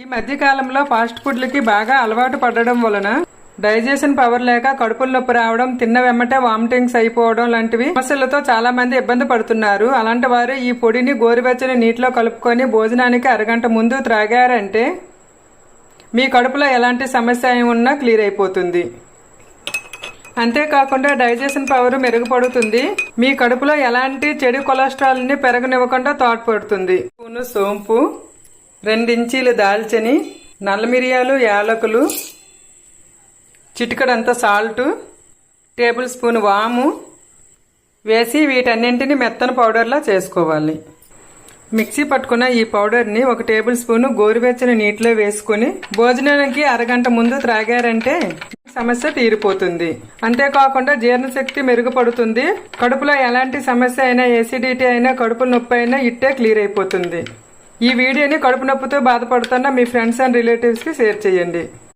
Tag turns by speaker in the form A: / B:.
A: ఈ మధ్య కాలంలో ఫాస్ట్ ఫుడ్లకి బాగా అలవాటు పడడం వలన డైజెషన్ పవర్ లేక కడుపుల నొప్పి రావడం తిన్న వెమ్మటే వామిటింగ్స్ అయిపోవడం లాంటివి సమస్యలతో చాలా మంది ఇబ్బంది పడుతున్నారు. అలాంటి వారు ఈ పొడిని గోరువెచ్చని నీటిలో కలుపుకొని భోజనానికి అరగంట ముందు త్రాగారంటే మీ కడుపులో ఎలాంటి సమస్య ఉన్నా క్లియర్ అయిపోతుంది. అంతేకాకుండా డైజెషన్ పవర్ మెరుగుపడుతుంది. మీ కడుపులో ఎలాంటి చెడు కొలెస్ట్రాల్ని పెరగనివ్వకుండా తోడ్పడుతుంది. సోంపు రెండించీలు దాల్చని నల్ల మిరియాలు యాలకులు చిటికడంత సాల్టు టేబుల్ స్పూన్ వాము వేసి వీటన్నింటిని మెత్తన పౌడర్లా చేసుకోవాలి. మిక్సీ పట్టుకున్న ఈ పౌడర్ని ఒక టేబుల్ స్పూన్ గోరువెచ్చని నీటిలో వేసుకుని భోజనానికి అరగంట ముందు త్రాగారంటే సమస్య తీరిపోతుంది. అంతేకాకుండా జీర్ణశక్తి మెరుగుపడుతుంది. కడుపులో ఎలాంటి సమస్య అయినా ఎసిడిటీ అయినా కడుపు నొప్పి అయినా ఇట్టే క్లియర్ అయిపోతుంది. ఈ వీడియోని కడుపు నొప్పితో బాధపడుతున్న మీ ఫ్రెండ్స్ అండ్ రిలేటివ్స్కి షేర్ చేయండి.